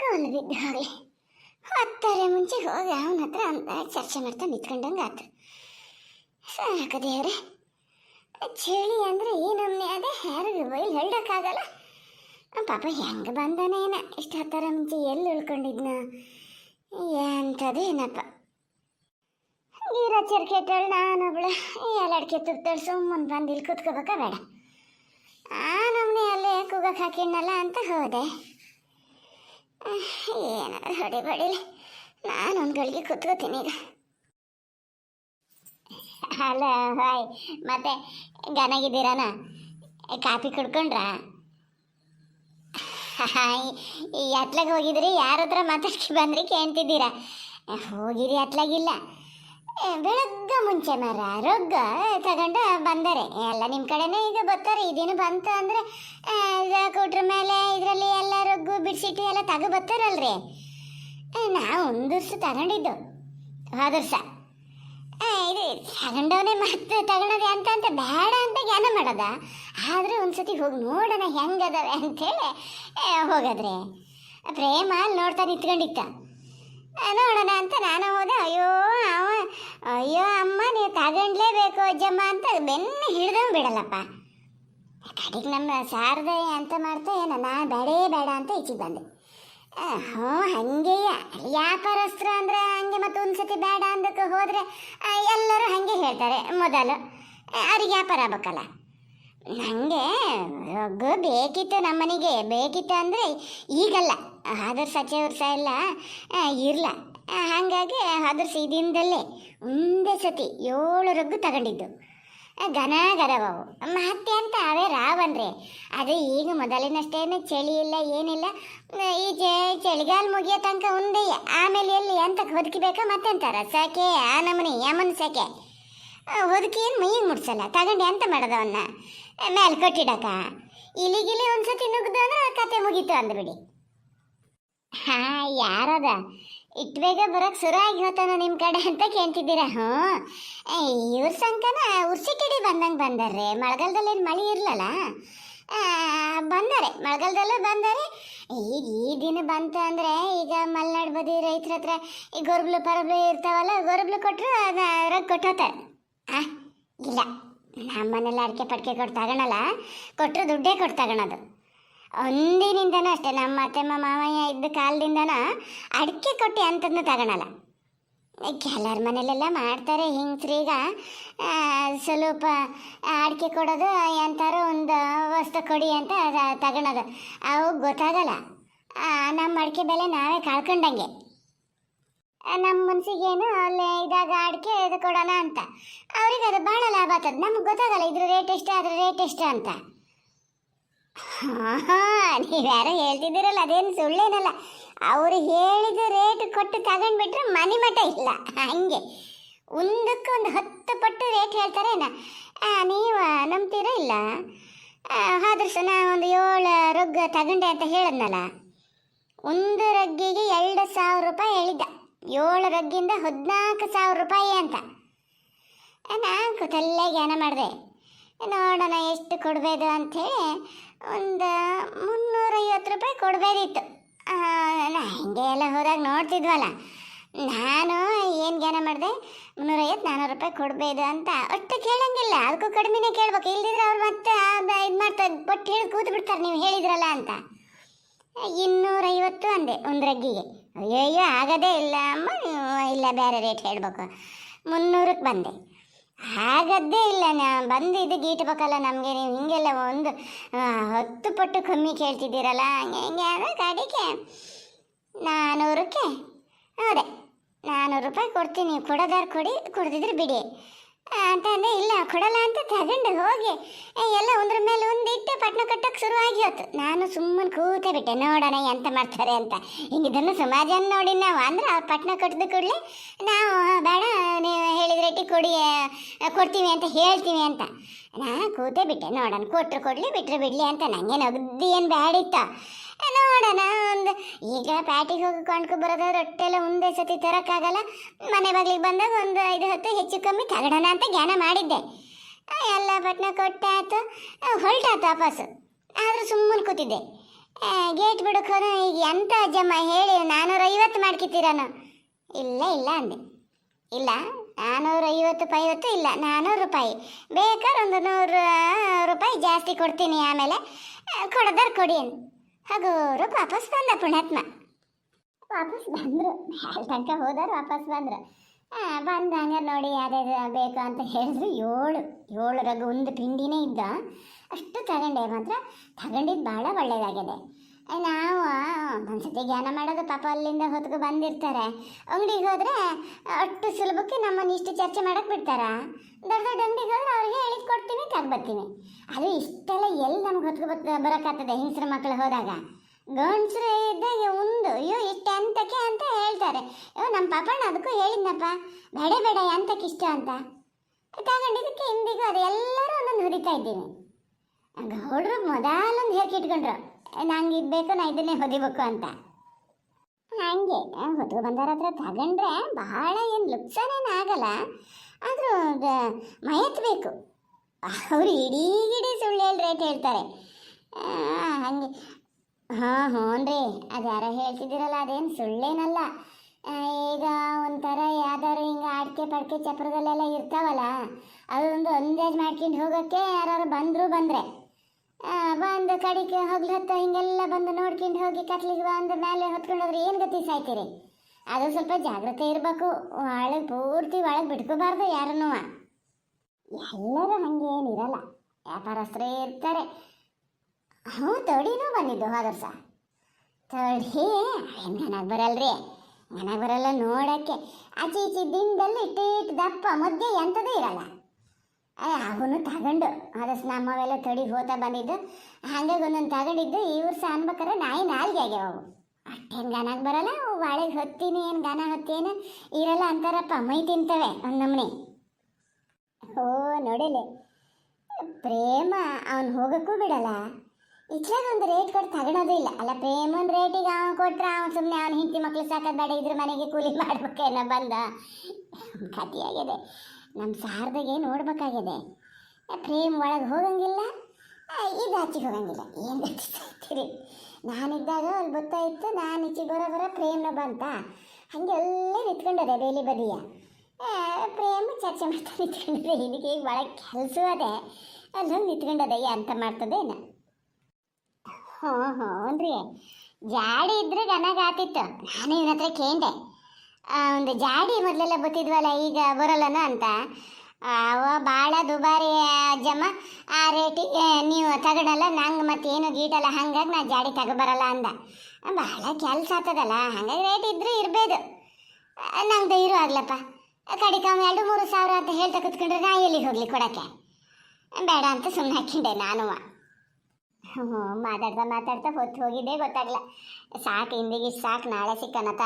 ಕೋಲು ಬಿದ್ದು ಹೋಗ್ಲಿ ಹತ್ತಾರೆ ಮುಂಚೆ ಹೋಗಿ ಅವನ ಹತ್ರ ಅಂತ ಚರ್ಚೆ ಮಾಡ್ತಾ ನಿಂತ್ಕೊಂಡಂಗೆ ಆತು. ಸಾಕು ದೇವ್ರೆ. ಚಳಿ ಅಂದರೆ ಏನೊಮ್ಮೆ, ಅದೇ ಯಾರಿಗೂ ಬೈಲ್ ಹೇಳೋಕ್ಕಾಗಲ್ಲ ಪಾಪ ಹೆಂಗೆ ಬಂದಾನೇನ ಇಷ್ಟು ಹತ್ತರ ಮುಂಚೆ ಎಲ್ಲಿ ಉಳ್ಕೊಂಡಿದ್ನ? ಎಂಥದೇನಪ್ಪ ಗೀರ ಚರ್ಕೆಟ್ಟಳು ನಾನೊಬ್ಳು ಎಲ್ಲ ಅಡಿಕೆ ತುರ್ತಳು ಸುಮ್ಮನೆ ಬಂದು ಇಲ್ಲಿ ಕೂತ್ಕೋಬೇಕಾ ಬೇಡ. ಆ ನಮ್ಮನೆ ಅಲ್ಲೇ ಕೂಗಕ್ಕೆ ಹಾಕಿದ್ನಲ್ಲ ಅಂತ ಹೋದೆ. ಏನಾದ್ರು ಹೊಡಿ ಬಡಿಲಿ ನಾನು ಒಂದು ಗಳಿಗೆ ಕುತ್ಕೋತೀನಿ ಈಗ. ಅಲ್ಲ ಹಾಯ್. ಮತ್ತೆ ಗನಾಗಿದ್ದೀರಾನ ಕಾಫಿ ಕುಡ್ಕೊಂಡ್ರಾ? ಹಾಯ್. ಈ ಅತ್ಲಾಗ ಹೋಗಿದ್ರಿ? ಯಾರ ಹತ್ರ ಮಾತಾಡ್ಕಿ ಬಂದ್ರಿ? ಕೇಳ್ತಿದ್ದೀರಾ? ಹೋಗಿರಿ ಅತ್ಲಾಗಿಲ್ಲ ಬೆಳಗ್ಗೆ ಮುಂಚೆ ಮರ ರೊಗ್ಗ ತಗೊಂಡು ಬಂದರೆ. ಎಲ್ಲ ನಿಮ್ಮ ಕಡೆನೇ ಈಗ ಬರ್ತಾರೆ. ಇದೇನು ಬಂತು ಅಂದರೆ ಕೊಟ್ರ ಮೇಲೆ ಇದರಲ್ಲಿ ಎಲ್ಲ ರೊಗ್ಗು ಬಿಡ್ಸಿಟ್ಟು ಎಲ್ಲ ತಗೋ ಬರ್ತಾರಲ್ರಿ. ನಾವು ದಿವಸ ತಗೊಂಡಿದ್ದು. ಹೋದ ವರ್ಷ. ಏ, ಇದು ತಗೊಂಡವನೇ ಮತ್ತೆ ತಗೊಳೋದೆ ಅಂತ ಅಂತ ಬೇಡ ಅಂತ ಜ್ಞಾನ ಮಾಡೋದ? ಆದ್ರೆ ಒಂದ್ಸತಿ ಹೋಗಿ ನೋಡೋಣ ಹೆಂಗದವೆ ಅಂತೇಳಿ ಏ, ಹೋಗದ್ರಿ. ಪ್ರೇಮ ಅಲ್ಲಿ ನೋಡ್ತಾ ನಿಂತ್ಕೊಂಡಿತ್ತ ನೋಡೋಣ ಅಂತ ನಾನು ಹೋದೆ. ಅಯ್ಯೋ, ಅವ, ಅಯ್ಯೋ ಅಮ್ಮ, ನೀವು ತಗೊಂಡ್ಲೇಬೇಕು ಅಜ್ಜಮ್ಮ ಅಂತ ಬೆನ್ನ ಹಿಡ್ದು ಬಿಡಲ್ಲಪ್ಪ. ಕಡೆಗೆ ನಮ್ಮ ಶಾರದೆ ಅಂತ ಮಾಡ್ತಾ ಏನ, ನಾ ಬೇಡೇ ಬೇಡ ಅಂತ ಈಚೆ ಬಂದೆ. ಹ್ಞೂ ಹಂಗೆಯ ವ್ಯಾಪಾರಸ್ಥರು ಅಂದರೆ ಹಂಗೆ ಮತ್ತು ಒಂದು ಸತಿ ಬೇಡ ಅಂದಕ್ಕೆ ಹೋದರೆ ಎಲ್ಲರೂ ಹಾಗೆ ಹೇಳ್ತಾರೆ ಮೊದಲು. ಅವ್ರಿಗೆ ವ್ಯಾಪಾರ ಆಗ್ಬೇಕಲ್ಲ ನನಗೆ ಬೇಕಿತ್ತು ನಮ್ಮನೆಗೆ, ಬೇಕಿತ್ತು ಅಂದರೆ ಈಗಲ್ಲ. ಆದ್ರ ಸಚೆ ವರ್ಷ ಎಲ್ಲ ಇರಲ್ಲ ಹಾಗಾಗಿ ಆದರ್ಶ ಇದರಿಂದಲೇ ಒಂದೇ ಸತಿ ಏಳು ರಗ್ಗು ತಗೊಂಡಿದ್ದು. ಘನ ಗರವವು ಮತ್ತೆ ಅಂತ ಅವೇ ರಾವನ್ರಿ. ಅದು ಈಗ ಮೊದಲಿನಷ್ಟೇನು ಚಳಿ ಇಲ್ಲ, ಏನಿಲ್ಲ. ಈ ಚಳಿಗಾಲ ಮುಗಿಯೋ ತನಕ ಒಂದೇ ಆಮೇಲೆ ಎಲ್ಲಿ ಅಂತ ಹೊದಕಿಬೇಕಾ ಮತ್ತೆಂತಾರ ಸೆಕೆ ಆ ನಮ್ಮನೆ ಯಮನ್ ಸೆಕೆ ಹೊದಕಿ ಏನು ಮೈಗೆ ಮುಡ್ಸಲ್ಲ ತಗೊಂಡು ಎಂತ ಮಾಡೋದವನ್ನ. ಮೇಲೆ ಕಟ್ಟಿಡಕ ಇಲಿಗಿಲಿ ಒಂದ್ಸತಿ ನುಗ್ದು ಅಂದ್ರೆ ಕತೆ ಮುಗೀತು ಅಂದ್ಬಿಡಿ. ಹಾ, ಯಾರದ? ಇಟ್ಟು ಬೇಗ ಬರಕ್ ಶುರು ಆಗಿ ಹೋತಾನ ನಿಮ್ಮ ಕಡೆ ಅಂತ ಕೇಳ್ತಿದ್ದೀರ? ಹ್ಞೂ. ಇವ್ರ ಸಂಕನ ಉರ್ಸಿಕಿಡಿ ಬಂದಂಗೆ ಬಂದಾರೆ ಮಳೆಗಾಲದಲ್ಲಿ ಏನು ಮಳೆ ಇರಲಲ್ಲ? ಬಂದಾರೆ. ಮಳೆಗಾಲದಲ್ಲೂ ಬಂದಾರೆ. ಈಗ ಈ ದಿನ ಬಂತು ಅಂದರೆ ಈಗ ಮಲೆನಾಡು ಬದಿ ರೈತರ ಹತ್ರ ಈ ಗೊರಬ್ಲು ಪರಬ್ಲು ಇರ್ತಾವಲ್ಲ, ಗೊರಬ್ಲು ಕೊಟ್ಟರು ರೊಕ್ಕ ಕೊಟ್ಟೋತಾರೆ. ಆ, ಇಲ್ಲ. ನಮ್ಮನೆಲ್ಲ ಅಡಿಕೆ ಪಡಿಕೆ ಕೊಟ್ಟು ತಗೊಳಲ್ಲ ಕೊಟ್ಟರು ದುಡ್ಡೇ ಕೊಟ್ಟು ತಗೊಳೋದು ಒಂದಿನಿಂದನೂ ಅಷ್ಟೇ. ನಮ್ಮ ಅತ್ತೆಮ್ಮ, ಮಾವಯ್ಯ ಇದ್ದ ಕಾಲದಿಂದನ ಅಡಿಕೆ ಕೊಟ್ಟು ಅಂಥದ್ದನ್ನು ತಗೊಳಲ್ಲ. ಕೆಲವ್ರ ಮನೇಲೆಲ್ಲ ಮಾಡ್ತಾರೆ. ಹಿಂಗ್ಸ್ರೀಗ ಸ್ವಲ್ಪ ಅಡಿಕೆ ಕೊಡೋದು, ಎಂತಾರು ಒಂದು ವಸ್ತು ಕೊಡಿ ಅಂತ ತಗೊಳೋದು. ಅವು ಗೊತ್ತಾಗಲ್ಲ. ನಮ್ಮ ಅಡಿಕೆ ಬೆಲೆ ನಾವೇ ಕಳ್ಕೊಂಡಂಗೆ. ನಮ್ಮ ಮನ್ಸಿಗೇನು ಅಲ್ಲೇ ಇದಾಗ ಅಡಿಕೆ ಇದು ಕೊಡೋಣ ಅಂತ. ಅವ್ರಿಗೆ ಅದು ಭಾಳ ಲಾಭ ಆಗ್ತದೆ. ನಮ್ಗೆ ಗೊತ್ತಾಗಲ್ಲ ಇದ್ರ ರೇಟ್ ಎಷ್ಟು, ಅದ್ರ ರೇಟ್ ಎಷ್ಟು ಅಂತ. ನೀವ್ಯಾರೋ ಹೇಳ್ತಿದ್ದೀರಲ್ಲ, ಅದೇನು ಸುಳ್ಳೇನಲ್ಲ. ಅವರು ಹೇಳಿದ ರೇಟ್ ಕೊಟ್ಟು ತಗೊಂಡ್ಬಿಟ್ರೆ ಮನೆ ಮಠ ಇಲ್ಲ. ಹಂಗೆ. ಒಂದಕ್ಕೆ ಒಂದು ಹತ್ತು ಪಟ್ಟು ರೇಟ್ ಹೇಳ್ತಾರೇನ ನೀವು ನಂಬ್ತೀರಾ ಇಲ್ಲ? ಆದ್ರೆ ಸಹ ನಾ ಒಂದು ಏಳು ರೊಗ್ಗ ತಗೊಂಡೆ ಅಂತ ಹೇಳಿದ್ನಲ್ಲ? ಒಂದು ರಗ್ಗಿಗೆ ಎರಡು ಸಾವಿರ ರೂಪಾಯಿ ಹೇಳಿದ್ದ. ಏಳು ರಗ್ಗಿಂದ ಹದಿನಾಲ್ಕು ಸಾವಿರ ರೂಪಾಯಿ ಅಂತ. ನಾನು ತಲೆಗೆ ಜ್ಞಾನ ಮಾಡಿದೆ? ನೋಡೋಣ ಎಷ್ಟು ಕೊಡಬೇಕು ಅಂಥೇಳಿ ಒಂದು ಮುನ್ನೂರೈವತ್ತು ರೂಪಾಯಿ ಕೊಡಬೇಕಿತ್ತು ನಾ ಹಿಂಗೆ ಎಲ್ಲ ಹೋದಾಗ ನೋಡ್ತಿದ್ವಲ್ಲ, ನಾನು ಏನು ಜ್ಞಾನ ಮಾಡಿದೆ? ಮುನ್ನೂರೈವತ್ತು ನಾನ್ನೂರು ರೂಪಾಯಿ ಕೊಡಬೇಕು ಅಂತ. ಒಟ್ಟು ಕೇಳೋಂಗಿಲ್ಲ, ಅದಕ್ಕೂ ಕಡಿಮೆನೇ ಕೇಳ್ಬೇಕು. ಇಲ್ದಿದ್ರೆ ಅವ್ರು ಮತ್ತೆ ಇದು ಮಾಡ್ತಾರೆ ಕೊಟ್ಟು ಹೇಳಿ ಕೂತು ಬಿಡ್ತಾರೆ, ನೀವು ಹೇಳಿದ್ರಲ್ಲ ಅಂತ. ಇನ್ನೂರೈವತ್ತು ಅಂದೆ, ಒಂದು ರಗ್ಗಿಗೆ. ಅಯ್ಯಯ್ಯೋ, ಆಗೋದೇ ಇಲ್ಲ, ಅಮ್ಮ ನೀವು ಇಲ್ಲ, ಬೇರೆ ರೇಟ್ ಹೇಳಬೇಕು. ಮುನ್ನೂರಕ್ಕೆ ಬಂದೆ. ಆಗದ್ದೇ ಇಲ್ಲ ನಾ ಬಂದು ಇದು ಗೀಟ್ಬೇಕಲ್ಲ ನಮಗೆ, ನೀವು ಹಿಂಗೆಲ್ಲ ಒಂದು ಹತ್ತು ಪಟ್ಟು ಕಮ್ಮಿ ಕೇಳ್ತಿದ್ದೀರಲ್ಲ, ಹಂಗೆ ಹಿಂಗೆ ಅಂದ್ರೆ ಗಾಡಿಗೆ ನಾನ್ನೂರಕ್ಕೆ ಅದೇ ನಾನ್ನೂರು ರೂಪಾಯಿ ಕೊಡ್ತೀನಿ, ಕೊಡೋದಾರು ಕೊಡಿ, ಕೊಡ್ದಿದ್ರೆ ಬಿಡಿ. ಆ, ಅಂತ ಅಂದೆ ಇಲ್ಲ ಕೊಡಲ್ಲ ಅಂತ ತಗೊಂಡು ಹೋಗಿ. ಎಲ್ಲ ಒಂದ್ರ ಮೇಲೆ ಒಂದಿಟ್ಟು ಪಟ್ನ ಕಟ್ಟಕ್ಕೆ ಶುರುವಾಗಿ ಹೋಯ್ತು ನಾನು ಸುಮ್ಮನೆ ಕೂತೆ ಬಿಟ್ಟೆ ನೋಡೋಣ ಎಂತ ಮಾಡ್ತಾರೆ ಅಂತ. ಹಿಂಗಿದನ್ನು ಸಮಾಜನ ನೋಡಿ ನಾವು ಅಂದ್ರೆ ಆ ಪಟ್ನ ಕಟ್ಟಿದ ಕೂಡಲೇ ನಾವು ಬೇಡ ನೀವು ಹೇಳಿದ ರೇಟಿಗೆ ಕೊಡಿ ಕೊಡ್ತೀವಿ ಅಂತ ಹೇಳ್ತೀವಿ ಅಂತ. ನಾ ಕೂತೆ ಬಿಟ್ಟೆ ನೋಡೋಣ ಕೊಟ್ರು ಕೊಡಲಿ ಬಿಟ್ಟರೆ ಬಿಡಲಿ ಅಂತ. ನನಗೆ ನಗದಿ ಏನು ಬ್ಯಾಡಿತ್ತ ನೋಡೋಣ, ಒಂದು ಈಗ ಪ್ಯಾಟಿಗೆ ಹೋಗಿ ಕೊಂಡ್ಕೊ ಬರೋದಾದ್ರೆ ರೊಟ್ಟೆಲ್ಲ ಒಂದೇ ಸತಿ ತರೋಕ್ಕಾಗಲ್ಲ. ಮನೆ ಬಾಗಿಲಿಗೆ ಬಂದಾಗ ಒಂದು ಐದು, ಹತ್ತು ಹೆಚ್ಚು ಕಮ್ಮಿ ತಗಡೋಣ ಅಂತ ಜ್ಞಾನ ಮಾಡಿದ್ದೆ. ಎಲ್ಲ ಎಲ್ಲ ಕೊಟ್ಟೆ ಕೊಟ್ಟಾಯ್ತು. ಹೊರಟಾತು ವಾಪಸ್ಸು. ಆದರೂ ಸುಮ್ಮನೆ ಕೂತಿದ್ದೆ. ಗೇಟ್ ಬಿಡಕ್ಕೆ ಈಗ ಎಂತ ಅಜ್ಜಮ್ಮ, ಹೇಳಿ, ನಾನೂರೈವತ್ತು ಮಾಡ್ಕಿತ್ತೀರಾನು ಇಲ್ಲ ಇಲ್ಲ ಅಂದೆ. ಇಲ್ಲ ನಾನ್ನೂರ ಐವತ್ತು ಐವತ್ತು ಇಲ್ಲ ನಾನ್ನೂರು ರೂಪಾಯಿ. ಬೇಕಾದ್ರೆ ಒಂದು ನೂರು ರೂಪಾಯಿ ಜಾಸ್ತಿ ಕೊಡ್ತೀನಿ ಆಮೇಲೆ. ಕೊಡೋದಾರ ಕೊಡಿ ಅಂತ ಹಗೋರು ವಾಪಸ್ ಬಂದ ಪುಣ್ಯಾತ್ಮ. ವಾಪಸ್ ಬಂದರು. ಮೇಲ್ ತನಕ ಹೋದಾರು ವಾಪಸ್ ಬಂದರು. ಬಂದು ಹಂಗಾರೆ ನೋಡಿ ಯಾವ್ದಾದ್ರು ಬೇಕು ಅಂತ ಹೇಳಿದ್ರು. ಏಳು ಏಳರಾಗ ಒಂದು ಪಿಂಡಿನೇ ಇದ್ದ. ಅಷ್ಟು ತಗೊಂಡೆ ಮಾತ್ರ. ತಗೊಂಡಿದ್ದು ಭಾಳ ಒಳ್ಳೇದಾಗಿದೆ. ನಾವು ಒಂದ್ಸತಿ ಧ್ಯಾನ ಮಾಡೋದು ಪಾಪ ಅಲ್ಲಿಂದ ಹೊತ್ಕೊ ಬಂದಿರ್ತಾರೆ. ಅಂಗಡಿಗೆ ಹೋದರೆ ಅಷ್ಟು ಸುಲಭಕ್ಕೆ ನಮ್ಮನ್ನು ಇಷ್ಟು ಚರ್ಚೆ ಮಾಡಕ್ಕೆ ಬಿಡ್ತಾರ? ದೊಡ್ಡ ದೊಡ್ಡ ಅಂಗಡಿಗೆ ಹೋದ್ರೆ ಅವ್ರಿಗೆ ಹೇಳಿದ್ ಕೊಡ್ತೀನಿ ತಗೊಬರ್ತೀನಿ ಅದು ಇಷ್ಟೆಲ್ಲ ಎಲ್ಲಿ ನಮ್ಗೆ ಹೊತ್ಕೊ ಬತ್, ಬರೋಕ್ಕಾಗ್ತದೆ ಹೆಂಗಸ್ರ ಮಕ್ಕಳು ಹೋದಾಗ? ಗಂಡಸರು ಇದ್ದಾಗ ಒಂದು ಅಯ್ಯೋ, ಇಷ್ಟು ಅಂತಕ್ಕೆ ಅಂತ ಹೇಳ್ತಾರೆ. ಅಯ್ಯೋ, ನಮ್ಮ ಪಾಪಣ್ಣ ಅದಕ್ಕೂ ಹೇಳಿದ್ನಪ್ಪ. ಬೇಡ ಬೇಡ, ಎಂತಕ್ಕೆ ಇಷ್ಟ ಅಂತ? ತಗೊಂಡಿದ್ದಕ್ಕೆ ಇಂದಿಗೂ ಅದು ಎಲ್ಲರೂ ಒಂದೊಂದು ಹುಡಿತಾ ಇದ್ದೀನಿ ಗೌಡ್ರು ಮೊದಲೊಂದು ಹೇರ್ಕೆ ನಂಗೆ ಇದ್ಬೇಕು ನಾ ಇದನ್ನೇ ಹೊದಿಬೇಕು ಅಂತ. ಹಂಗೆ ಹೊತ್ತು ಬಂದವ್ರ ಹತ್ರ ತಗೊಂಡ್ರೆ ಬಹಳ ಏನು ಲುಕ್ಸಾನೇನು ಆಗಲ್ಲ. ಆದರೂ ಮಯತ್ಬೇಕು. ಅವರು ಇಡೀ ಗಿಡೀ ಸುಳ್ಳು ಹೇಳಿ ರೇಟ್ ಹೇಳ್ತಾರೆ. ಹಂಗೆ. ಹಾಂ ರೀ, ಅದು ಯಾರೋ ಹೇಳ್ತಿದ್ದೀರಲ್ಲ, ಅದೇನು ಸುಳ್ಳೇನಲ್ಲ. ಈಗ ಒಂಥರ ಯಾವ್ದಾರು ಹಿಂಗೆ ಅಡಿಕೆ ಪಡಿಕೆ ಚಪ್ರದಲ್ಲೆಲ್ಲ ಇರ್ತಾವಲ್ಲ ಅದೊಂದು ಅಂದಾಜು ಮಾಡ್ಕೊಂಡು ಹೋಗೋಕ್ಕೆ ಯಾರು ಬಂದರು ಬಂದರೆ. ಬಂದು ಕಡಿಕೆ ಹಗ್ಲು ಹತ್ತ ಹಿಂಗೆಲ್ಲ ಬಂದು ನೋಡ್ಕೊಂಡು ಹೋಗಿ ಕತ್ಲಿಗೆ ಬಂದು ಮೇಲೆ ಹೊತ್ಕೊಂಡು ಹೋದ್ರೆ ಏನು ಗತಿ ಸಾಯ್ತೀರಿ? ಅದು ಸ್ವಲ್ಪ ಜಾಗ್ರತೆ ಇರಬೇಕು. ಒಳಗೆ ಪೂರ್ತಿ ಒಳಗೆ ಬಿಟ್ಕೋಬಾರ್ದು ಯಾರನ್ನು. ಎಲ್ಲರೂ ಹಂಗೇನಿರಲ್ಲ ವ್ಯಾಪಾರಸ್ಥರೇ ಇರ್ತಾರೆ. ಹ್ಞೂ, ತೋಡಿನೂ ಬಂದಿದ್ದು ಹೋದರ್ಸ ತೋಡಿ, ಏನು ನನಗೆ ಬರಲ್ರಿ? ನನಗೆ ಬರಲ್ಲ ನೋಡೋಕ್ಕೆ. ಆಚೆ ಈಚೆ ಇಟ್ಟು ಇಟ್ಟು ದಪ್ಪ, ಮುದ್ದೆ ಎಂಥದೇ ಇರಲ್ಲ. ಅವನು ತಗೊಂಡು. ಅದಷ್ಟು ನಮ್ಮವೆಲ್ಲ ತಡಿ ಹೋತಾ ಬಂದಿದ್ದು. ಹಂಗಾಗಿ ಒಂದೊಂದು ತಗೊಂಡಿದ್ದು, ಇವ್ರು ಸಹ ಅನ್ಬೇಕಾರೆ ನಾಯಿ ನಾಲ್ಗೆ ಆಗ್ಯಾವ ಅವು. ಅಷ್ಟೇನು ಗನಾಗ ಬರಲ್ಲ, ಅವು ಬಾಳೆಗೆ ಹೊತ್ತೀನಿ, ಏನು ಗನ ಹೊತ್ತೇನು ಇರಲ್ಲ ಅಂತಾರಪ್ಪ, ಮೈ ತಿಂತವೆ ಒಂದು ನಮ್ಮನೆ ಓ ನೋಡಿಲೆ ಪ್ರೇಮ, ಅವನು ಹೋಗೋಕ್ಕೂ ಬಿಡಲ್ಲ. ಇಟ್ಲಾಗ ಒಂದು ರೇಟ್ ಕೊಟ್ಟು ತಗೊಳೋದು ಇಲ್ಲ. ಅಲ್ಲ, ಪ್ರೇಮನ್ ರೇಟಿಗೆ ಅವನು ಕೊಟ್ರೆ ಅವನು ಸುಮ್ಮನೆ ಅವನು ಹೆಂಡತಿ ಮಕ್ಳು ಸಾಕೋದು ಬೇಡ, ಇದ್ರ ಮನೆಗೆ ಕೂಲಿ ಮಾಡ್ಬೇಕೇನೋ ಬಂದ. ಕಥೆಯಾಗಿದೆ ನಮ್ಮ ಸಾರದಾಗೆ ನೋಡ್ಬೇಕಾಗಿದೆ. ಪ್ರೇಮ್ ಒಳಗೆ ಹೋಗಂಗಿಲ್ಲ? ಇದು ಆಚೆಗೆ ಹೋಗಂಗಿಲ್ಲ. ಏನು ಗೊತ್ತಿರ್ತೀರಿ ನಾನಿದ್ದಾಗ ಅಲ್ಲಿ ಗೊತ್ತಾಯಿತು ನಾನು ಈಚೆಗೆ ಬರೋ ಬರೋ ಪ್ರೇಮ್ನ ಬಂತ ಹಂಗೆ ಅಲ್ಲೇ ನಿಂತ್ಕೊಂಡದೆ ಬೇಲಿ ಬದಿಯ. ಪ್ರೇಮ್ ಚರ್ಚೆ ಮಾಡ್ತಾ ನಿಂತ್ಕೊಂಡದೆ ಇದಕ್ಕೆ ಈಗ ಒಳಗೆ ಕೆಲಸ ಅದೇ. ಅಲ್ಲಿ ಹೋಗಿ ನಿಂತ್ಕೊಂಡದೆ ಅಂತ ಏನು ಹ್ಞೂ ಹ್ಞೂ ರೀ ಜಾಡಿ ಇದ್ರೆ ಗನಾಗ ಆತಿತ್ತು ನಾನು ಇವನ ಹತ್ರ ಆ, ಒಂದು ಜಾಡಿ ಮೊದಲೆಲ್ಲ ಬತ್ತಿದ್ವಲ್ಲ ಈಗ ಬರಲ್ಲನ ಅಂತ. ಅವ ಭಾಳ ದುಬಾರಿ ಅಜ್ಜಮ್ಮ. ಆ ರೇಟಿಗೆ ನೀವು ತಗೊಳಲ್ಲ ನಂಗೆ ಮತ್ತೇನು ಗೀಟಲ್ಲ ಹಂಗಾಗಿ ನಾ ಜಾಡಿ ತಗೊಬರಲ್ಲ ಅಂದ. ಭಾಳ ಕೆಲಸ ಆಗ್ತದಲ್ಲ ಹಂಗಾಗಿ ರೇಟ್ ಇದ್ರೂ ಇರಬೇಕು ನಂಗೆ ಧೈರ್ಯ ಆಗ್ಲಪ್ಪ. ಕಡಿಕಮ್ಮ ಎರಡು ಮೂರು ಸಾವಿರ ಅಂತ ಹೇಳ್ತಾ ಕೂತ್ಕೊಂಡ್ರೆ ನಾ ಎಲ್ಲಿಗೆ ಹೋಗ್ಲಿ ಕೊಡಕ್ಕೆ? ಬೇಡ ಅಂತ ಸುಮ್ಮನೆ ಹಾಕಿಂಡೆ ನಾನು. ಹ್ಞೂ ಮಾತಾಡ್ತಾ ಮಾತಾಡ್ತಾ ಹೊತ್ತು ಹೋಗಿದ್ದೆ, ಗೊತ್ತಾಗ್ಲ. ಸಾಕು ಇಂದಿಗೆ ಸಾಕು, ನಾಳೆ ಸಿಕ್ಕನತ